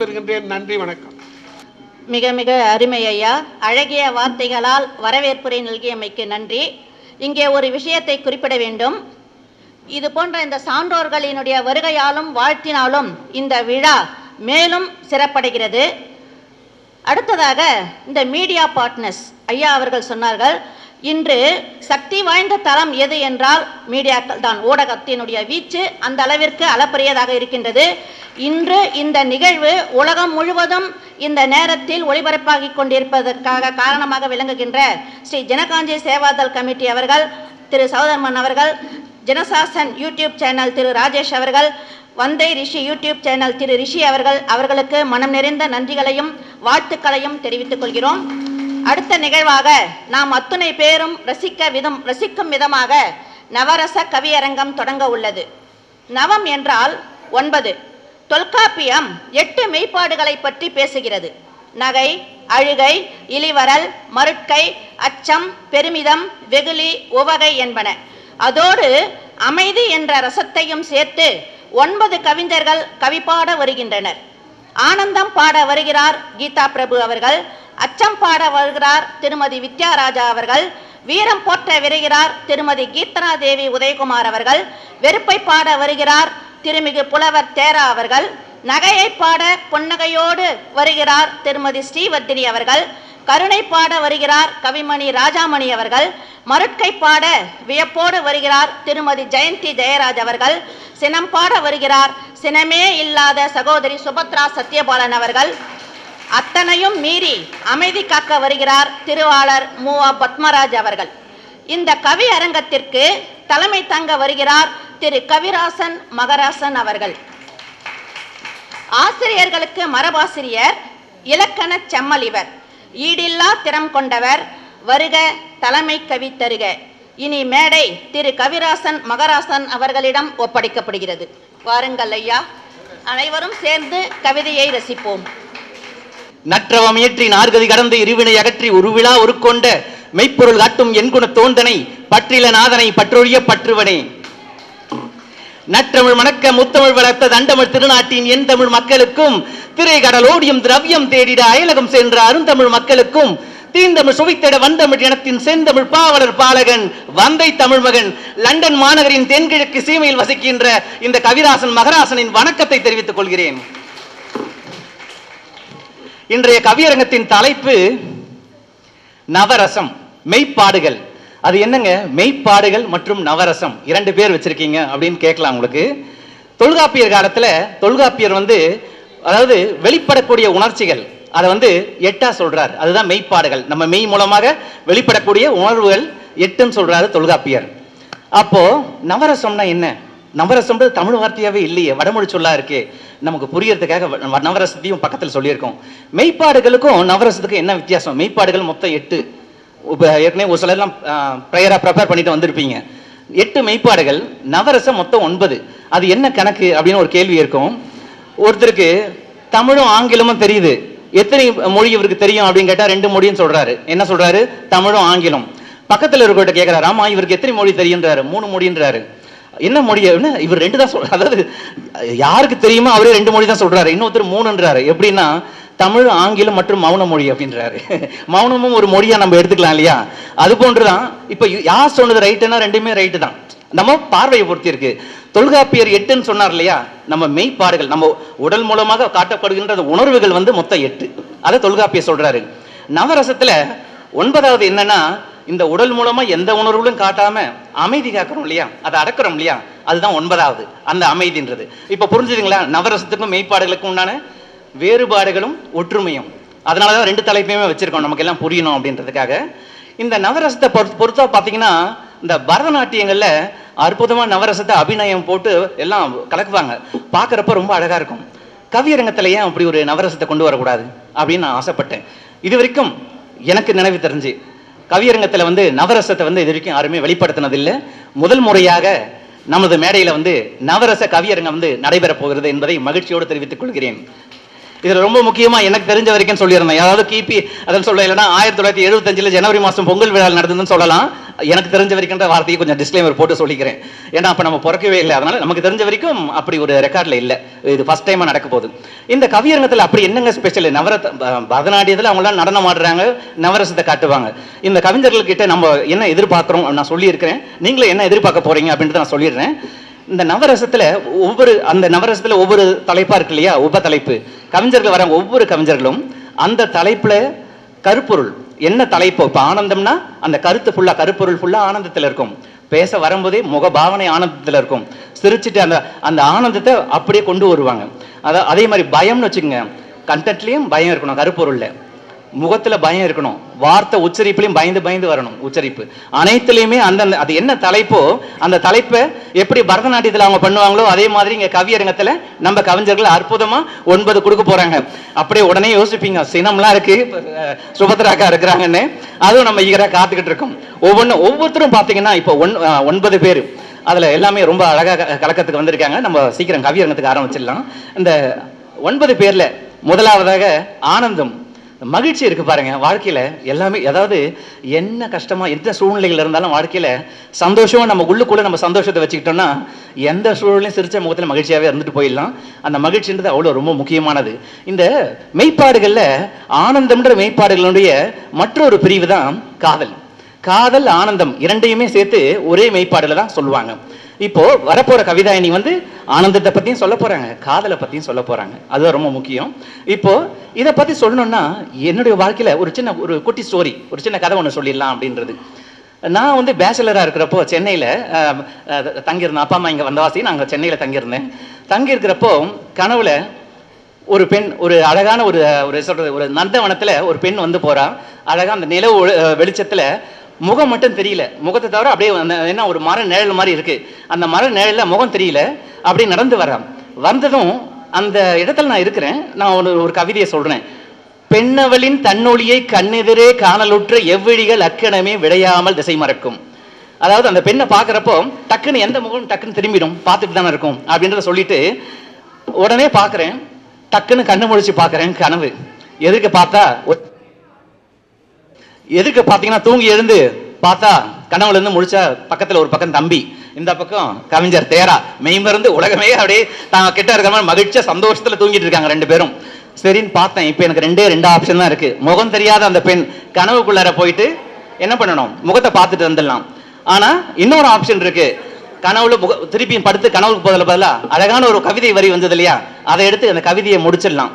வருகின்றேன் நன்றி வணக்கம். மிக மிக அருமை ஐயா. அழகிய வார்த்தைகளால் வரவேற்புரை நல்கியமைக்கு நன்றி. இங்கே ஒரு விஷயத்தை குறிப்பிட வேண்டும். இது போன்ற இந்த சான்றோர்களினுடைய வருகையாலும் வாழ்த்தினாலும் இந்த விழா மேலும் சிறப்படைகிறது. அடுத்ததாக இந்த மீடியா பார்ட்னர்ஸ் ஐயா அவர்கள் சொன்னார்கள் இன்று சக்தி வாய்ந்த தளம் எது என்றால் மீடியாக்கள் தான். ஊடகத்தினுடைய வீச்சு அந்த அளவிற்கு அளப்பரியதாக இருக்கின்றது. இன்று இந்த நிகழ்வு உலகம் முழுவதும் இந்த நேரத்தில் ஒளிபரப்பாகி கொண்டிருப்பதற்காக காரணமாக விளங்குகின்ற ஸ்ரீ ஜனகாஞ்சி சேவாதல் கமிட்டி அவர்கள் திரு சௌதர்மன் அவர்கள் ஜனசாசன் யூடியூப் சேனல் திரு ராஜேஷ் அவர்கள் வந்தை ரிஷி யூடியூப் சேனல் திரு ரிஷி அவர்கள் அவர்களுக்கு மனம் நிறைந்த நன்றிகளையும் வாழ்த்துக்களையும் தெரிவித்துக் கொள்கிறோம். அடுத்த நிகழ்வாக நாம் அத்துணை பேரும் ரசிக்க விதம் ரசிக்கும் விதமாக நவரச கவியரங்கம் தொடங்க உள்ளது. நவம் என்றால் ஒன்பது. தொல்காப்பியம் எட்டு மெய்ப்பாடுகளை பற்றி பேசுகிறது. நகை அழுகை இளிவரல் மருட்கை அச்சம் பெருமிதம் வெகுளி உவகை என்பன. அதோடு அமைதி என்ற ரசத்தையும் சேர்த்து ஒன்பது கவிஞர்கள் கவிப்பாட வருகின்றனர். ஆனந்தம் பாட வருகிறார் கீதா பிரபு அவர்கள். அச்சம் பாட வருகிறார் திருமதி வித்யாராஜா அவர்கள். வீரம் போற்ற விரைகிறார் திருமதி கீர்த்தனா தேவி உதயகுமார் அவர்கள். வெறுப்பை பாட வருகிறார் திருமிகு புலவர் தேரா அவர்கள். நகையை பாட பொன்னகையோடு வருகிறார் திருமதி ஸ்ரீவர்தினி அவர்கள். கருணை பாட வருகிறார் கவிமணி ராஜாமணி அவர்கள். மருட்கை பாட வியப்போடு வருகிறார் திருமதி ஜெயந்தி ஜெயராஜ் அவர்கள். சினம் பாட வருகிறார். சினமே இல்லாத சகோதரி சுபத்ரா சத்யபாலன் அவர்கள். அத்தனையும் மீறி அமைதி காக்க வருகிறார் திருவாளர் மூவா பத்மராஜ் அவர்கள். இந்த கவி அரங்கத்திற்கு தலைமை தங்க வருகிறார் திரு. கவிராசன் மகராசன் அவர்கள். ஆசிரியர்களுக்கு மரபாசிரியர் இலக்கண செம்மல் இவர் ஈடில்லா திறம் கொண்டவர். வருக தலைமை கவி தருக. இனி மேடை திரு. கவிராசன் மகராசன் அவர்களிடம் ஒப்படைக்கப்படுகிறது. வாருங்கள் ஐயா. அனைவரும் சேர்ந்து கவிதையை ரசிப்போம். நற்றவமியற்றி நார்கதி கடந்து இருவினை அகற்றி உருவிழா உருக்கொண்ட மெய்ப்பொருள் காட்டும் என்குண தோண்டனை பற்றில நாதனை பற்றொழிய பற்றுவனே. நற்றமிழ் மணக்க முத்தமிழ் வளர்த்த தண்டமிழ் திருநாட்டின் என் தமிழ் மக்களுக்கும் திரை கடலோடியும் திரவியம் தேடிட அயலகம் சென்ற அருந்தமிழ் மக்களுக்கும் தீந்தமிழ் சுவைத்திட வந்தமிழ் இனத்தின் செந்தமிழ் பாவலர் பாலகன் வந்தை தமிழ் மகன் லண்டன் மாநகரின் தென்கிழக்கு சீமையில் வசிக்கின்ற இந்த கவிராசன் மகராசனின் வணக்கத்தை தெரிவித்துக் கொள்கிறேன். இன்றைய கவியரங்கத்தின் தலைப்பு நவரசம் மெய்ப்பாடுகள். அது என்னங்க? மெய்ப்பாடுகள் மற்றும் நவரசம். இரண்டு பேர் வச்சிருக்கீங்க அப்படின்னு கேட்கலாம் உங்களுக்கு. தொல்காப்பியர் காலத்துல தொல்காப்பியர் வந்து அதாவது வெளிப்படக்கூடிய உணர்ச்சிகள் அதை வந்து எட்டா சொல்றார். அதுதான் மெய்ப்பாடுகள். நம்ம மெய் மூலமாக வெளிப்படக்கூடிய உணர்வுகள் எட்டுன்னு சொல்றாரு தொல்காப்பியர். அப்போ நவரசம்னா என்ன? நவரசம்ன்றது தமிழ் வார்த்தையாகவே இல்லையே. வடமொழி சொல்லா இருக்கே. நமக்கு புரியறதுக்காக வ- நவரசத்தையும் பக்கத்தில் சொல்லியிருக்கோம். மெய்ப்பாடுகளுக்கும் நவரசத்துக்கும் என்ன வித்தியாசம்? மெய்ப்பாடுகள் மொத்தம் எட்டு. இப்போ ஏற்கனவே ஒரு சிலர்லாம் ப்ரேயராக ப்ரிப்பேர் பண்ணிட்டு வந்திருப்பீங்க. எட்டு மெய்ப்பாடுகள் நவரசம் மொத்தம் ஒன்பது. அது என்ன கணக்கு அப்படின்னு ஒரு கேள்வி இருக்கும். ஒருத்தருக்கு தமிழும் ஆங்கிலமும் தெரியுது. எத்தனை மொழி இவருக்கு தெரியும் அப்படின்னு கேட்டால் ரெண்டு மொழின்னு சொல்கிறாரு என்ன சொல்றாரு? தமிழும் ஆங்கிலம். பக்கத்தில் இருக்கிறவர்கிட்ட கேட்கிறாரு ஆமா இவருக்கு எத்தனை மொழி தெரியுன்றாரு மூணு மொழின்றாரு. என்ன மொழி அப்படின்னா இவர் ரெண்டு தான் சொல்ற அதாவது யாருக்கு தெரியுமோ அவரே ரெண்டு மொழி தான் சொல்றாரு. இன்னொருத்தர் மூணுன்றாரு. எப்படின்னா தமிழ் ஆங்கிலம் மற்றும் மௌன மொழி அப்படின்றாரு. மௌனமும் ஒரு மொழியா நம்ம எடுத்துக்கலாம் இல்லையா? அது போன்றுதான் இப்ப யார் சொன்னது ரைட்டுன்னா ரெண்டுமே ரைட்டு தான். நம்ம பார்வையை பொறுத்து இருக்கு. தொல்காப்பியர் எட்டுன்னு சொன்னார் இல்லையா? நம்ம மெய்ப்பாடுகள் நம்ம உடல் மூலமாக காட்டப்படுகின்ற உணர்வுகள் வந்து மொத்தம் எட்டு. அதை தொல்காப்பியர் சொல்றாரு. நவரசத்துல ஒன்பதாவது என்னன்னா இந்த உடல் மூலமா எந்த உணர்வுகளும் காட்டாம அமைதி காக்கிறோம் இல்லையா? அதை அடக்குறோம் இல்லையா? அதுதான் ஒன்பதாவது அந்த அமைதின்றது. இப்ப புரிஞ்சுதுங்களா? நவரசத்துக்கும் மெய்ப்பாடுகளுக்கும் உண்டான வேறுபாடுகளும் ஒற்றுமையும். அதனாலதான் ரெண்டு தலைப்பையுமே வச்சிருக்கோம். நமக்கு எல்லாம் புரியணும் அப்படின்றதுக்காக. இந்த நவரசத்தை பொறுத்து பொறுத்தா பார்த்தீங்கன்னா இந்த பரதநாட்டியங்கள்ல அற்புதமா நவரசத்தை அபிநயம் போட்டு எல்லாம் கலக்குவாங்க. பார்க்குறப்ப ரொம்ப அழகா இருக்கும். கவியரங்கத்தில் ஏன் அப்படி ஒரு நவரசத்தை கொண்டு வரக்கூடாது அப்படின்னு நான் ஆசைப்பட்டேன். இது வரைக்கும் எனக்கு நினைவு தெரிஞ்சு கவியரங்கத்தில் வந்து நவரசத்தை வந்து இது வரைக்கும் யாருமே வெளிப்படுத்தினதில்லை. முதல் முறையாக நமது மேடையில் வந்து நவரச கவியரங்கம் வந்து நடைபெற போகிறது என்பதை மகிழ்ச்சியோடு தெரிவித்துக் கொள்கிறேன். இதில் ரொம்ப முக்கியமாக எனக்கு தெரிஞ்ச வரைக்கும் சொல்லியிருந்தேன் அதாவது கிபி அதில் சொல்ல இல்லைன்னா ஆயிரத்தி தொள்ளாயிரத்தி எழுபத்தஞ்சில் ஜனவரி மாதம் பொங்கல் விழா நடந்ததுன்னு சொல்லலாம். எனக்கு தெரிஞ்ச வரைக்கும்ன்ற வார்த்தையை கொஞ்சம் டிஸ்க்ளைமர் போட்டு சொல்லிக்கிறேன். ஏன்னா அப்போ நம்ம பிறக்கவே இல்லை. அதனால் நமக்கு தெரிஞ்ச வரைக்கும் அப்படி ஒரு ரெக்கார்டில் இல்லை. இது ஃபர்ஸ்ட் டைமாக நடக்க போகுது. இந்த கவியரங்கத்தில் அப்படி என்னங்க ஸ்பெஷல் நவரத் பரதநாட்டியத்தில் அவங்களாம் நடனம் ஆடுறாங்க நவரசத்தை காட்டுவாங்க. இந்த கவிஞர்கள்கிட்ட நம்ம என்ன எதிர்பார்க்குறோம்? நான் சொல்லியிருக்கிறேன். நீங்களும் என்ன எதிர்பார்க்க போகிறீங்க அப்படின்றத நான் சொல்லிடுறேன். இந்த நவரசத்தில் ஒவ்வொரு அந்த நவரசத்தில் ஒவ்வொரு தலைப்பாக இருக்கு இல்லையா? உப தலைப்பு. கவிஞர்கள் வராங்க ஒவ்வொரு கவிஞர்களும் அந்த தலைப்புல கருப்பொருள். என்ன தலைப்பு? இப்போ ஆனந்தம்னா அந்த கருத்து ஃபுல்லா கருப்பொருள் ஃபுல்லா ஆனந்தத்தில் இருக்கும். பேச வரும்போதே முகபாவனை ஆனந்தத்தில் இருக்கும். சிரிச்சுட்டு அந்த அந்த ஆனந்தத்தை அப்படியே கொண்டு வருவாங்க. அதான் அதே மாதிரி பயம்னு வச்சுக்கோங்க. கண்டென்ட்லேயும் பயம் இருக்கணும் கருப்பொருளில். முகத்தில் பயம் இருக்கணும். வார்த்தை உச்சரிப்புலையும் பயந்து பயந்து வரணும் உச்சரிப்பு. அனைத்துலேயுமே அந்த அது என்ன தலைப்போ அந்த தலைப்பை எப்படி பரதநாட்டியத்தில் அவங்க பண்ணுவாங்களோ அதே மாதிரி இங்கே கவியரங்கத்தில் நம்ம கவிஞர்கள் அற்புதமாக ஒன்பது கொடுக்க போகிறாங்க அப்படியே உடனே யோசிப்பீங்க சினம்லாம் இருக்கு சுபத்ராக்கா இருக்கிறாங்கன்னு. அதுவும் நம்ம ஈகராக காத்துக்கிட்டு இருக்கோம். ஒவ்வொன்றும் ஒவ்வொருத்தரும் பார்த்தீங்கன்னா இப்போ ஒன் ஒன்பது பேர். அதில் எல்லாமே ரொம்ப அழகாக கலக்கத்துக்கு வந்திருக்காங்க. நம்ம சீக்கிரம் கவியரங்கத்துக்கு ஆரம்பிச்சிடலாம். இந்த ஒன்பது பேரில் முதலாவதாக ஆனந்தம் மகிழ்ச்சி இருக்கு பாருங்க. வாழ்க்கையில எல்லாமே அதாவது என்ன கஷ்டமா எந்த சூழ்நிலைகள் இருந்தாலும் வாழ்க்கையில சந்தோஷமா நம்ம உள்ளுக்குள்ள நம்ம சந்தோஷத்தை வச்சுக்கிட்டோம்னா எந்த சூழ்நிலையும் சிரிச்ச முகத்துல மகிழ்ச்சியாவே இருந்துட்டு போயிடலாம். அந்த மகிழ்ச்சின்றது அவ்வளவு ரொம்ப முக்கியமானது. இந்த மெய்ப்பாடுகள்ல ஆனந்தம்ன்ற மெய்ப்பாடுகளுடைய மற்றொரு பிரிவு தான் காதல். காதல் ஆனந்தம் இரண்டையுமே சேர்த்து ஒரே மெய்ப்பாடுல தான் சொல்லுவாங்க. இப்போ வரப்போற கவிதாயினி வந்து ஆனந்தத்தை பத்தியும் சொல்ல போறாங்க காதலை பத்தியும் சொல்ல போறாங்க. அதுதான் ரொம்ப முக்கியம். இப்போ இதை பத்தி சொல்லணும்னா என்னுடைய வாழ்க்கையில ஒரு சின்ன ஒரு குட்டி ஸ்டோரி ஒரு சின்ன கதை ஒன்று சொல்லிடலாம் அப்படின்றது. நான் வந்து பேச்சுலராக இருக்கிறப்போ சென்னையில் தங்கியிருந்தேன். அப்பா அம்மா இங்கே வந்தவாசி நாங்கள் சென்னையில் தங்கியிருந்தேன். தங்கியிருக்கிறப்போ கனவுல ஒரு பெண் ஒரு அழகான ஒரு ஒரு சொல்றது ஒரு நந்தவனத்தில் ஒரு பெண் வந்து போகிறான் அழகாக அந்த நிலவு வெளிச்சத்தில் முகம் மட்டும் தெரியல. முகத்தை தவிர அப்படியே அந்த என்ன ஒரு மர நிழல் மாதிரி இருக்கு. அந்த மர நிழலில் முகம் தெரியல. அப்படியே நடந்து வரான் வந்ததும் அந்த இடத்துல நான் இருக்கிறேன். நான் ஒரு ஒரு கவிதையை சொல்றேன். பெண்ணவளின் தன்னொழியை கண்ணெதிரே காணலுற்ற எவ்விழிகள் அக்கணமே விடையாமல் திசை மறக்கும். அதாவது அந்த பெண்ணை பார்க்குறப்போ டக்குன்னு எந்த முகம் டக்குன்னு திரும்பிடும். பார்த்துட்டு தானே இருக்கும். அப்படின்றத சொல்லிட்டு உடனே பார்க்குறேன். டக்குன்னு கண்ணு முழிச்சு பார்க்குறேன் கனவு. எதுக்கு பார்த்தா ஒரு- எதுக்கு பார்த்தீங்கன்னா தூங்கி எழுந்து பார்த்தா கனவுல இருந்து முழிச்சா பக்கத்துல ஒரு பக்கம் தம்பி. இந்த பக்கம் கவிஞர் தேரா. மெய்மருந்து உலகமே அப்படியே தான் கிட்ட இருக்கிற மாதிரி மகிழ்ச்சியா சந்தோஷத்துல தூங்கிட்டு இருக்காங்க ரெண்டு பேரும். சரின்னு பார்த்தேன். இப்போ எனக்கு ரெண்டே ரெண்டு ஆப்ஷன் தான் இருக்கு. முகம் தெரியாத அந்த பெண் கனவுக்குள்ளார போயிட்டு என்ன பண்ணணும்? முகத்தை பார்த்துட்டு வந்துடலாம். ஆனா இன்னொரு ஆப்ஷன் இருக்கு. கனவுல முக திருப்பியும் படுத்து கனவுக்கு போதில் பதிலாக அழகான ஒரு கவிதை வரி வந்தது இல்லையா? அதை எடுத்து அந்த கவிதையை முடிச்சிடலாம்.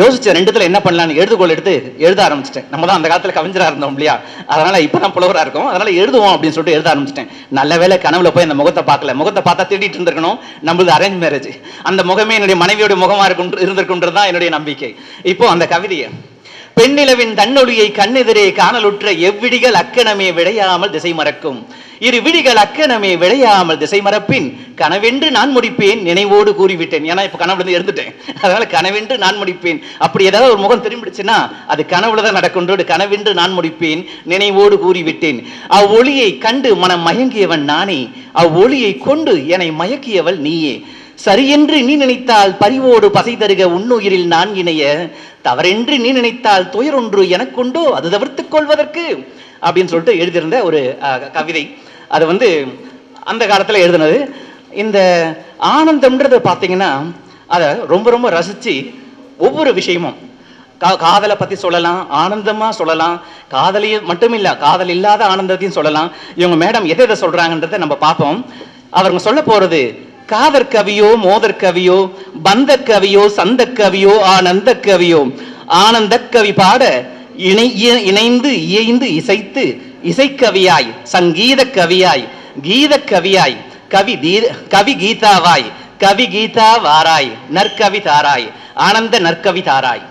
யோசிச்சேன் ரெண்டுத்துல என்ன பண்ணலாம்னு எழுதுகோள் எடுத்து எழுத ஆரம்பிச்சிட்டேன். நம்ம தான் அந்த காலத்துல கவிஞரா இருந்தோம் இல்லையா? அதனால இப்பதான் புலவரா இருக்கும். அதனால எழுதுவோம் அப்படின்னு சொல்லிட்டு எழுத ஆரம்பிச்சிட்டேன். நல்ல வேளை கனவுல போய் அந்த முகத்தை பார்க்கல. முகத்தை பார்த்தா தேடிட்டு இருந்திருக்கணும். நம்மளது அரேஞ்ச் மேரேஜ் அந்த முகமே என்னுடைய மனைவியோட முகமா இருக்கும் இருந்திருக்குன்றது தான் என்னுடைய நம்பிக்கை. இப்போ அந்த கவிதையை பெண்ணிலவின் தன்னொழியை கண்ணெதிரே காணலுற்ற எவ்விடிகள் அக்கணமே விடையாமல் திசை மறக்கும். இரு விழிகள் அக்கணமே விடையாமல் திசை மறப்பின். கனவென்று நான் முடிப்பேன் நினைவோடு கூறிவிட்டேன். ஏன்னா இப்ப கனவுல இருந்து எழுந்துட்டேன். அதனால கனவென்று நான் முடிப்பேன். அப்படி ஏதாவது ஒரு முகம் திரும்பிடுச்சுன்னா அது கனவுல தான் கனவென்று நான் முடிப்பேன் நினைவோடு கூறிவிட்டேன். அவ்வொளியை கண்டு மனம் மயங்கியவன் நானே. அவ்வொளியை கொண்டு என்னை மயக்கியவள் நீயே. சரியென்று நீ நினைத்தால் பரிவோடு பசை தருக உன்னுயிரில் நான் இணைய. தவறென்று நீ நினைத்தால் துயரொன்று எனக்குண்டோ அது தவிர்த்து கொள்வதற்கு. அப்படின்னு சொல்லிட்டு எழுதியிருந்த ஒரு கவிதை. அது வந்து அந்த காலத்தில் எழுதினது. இந்த ஆனந்தம்ன்றது பார்த்தீங்கன்னா அதை ரொம்ப ரொம்ப ரசித்து ஒவ்வொரு விஷயமும். கா- காதலை பற்றி சொல்லலாம் ஆனந்தமாக சொல்லலாம் காதலையும் மட்டும் இல்லை காதல் இல்லாத ஆனந்தத்தையும் சொல்லலாம். இவங்க மேடம் எதை எதை சொல்கிறாங்கன்றதை நம்ம பார்ப்போம். அவங்க சொல்ல போகிறது காதற்கவியோ மோதற்கவியோ பந்தக்கவியோ கவியோ பந்த கவியோ ஆனந்த கவியோ ஆனந்த கவி பாட இணை இணைந்து இயைந்து இசைத்து இசைக்கவியாய் சங்கீத கவியாய் கீத கவியாய் கவி தீ- கவி கீதாவாய் கவி கீதா வாராய் நற்கவி தாராய் ஆனந்த நற்கவி தாராய்.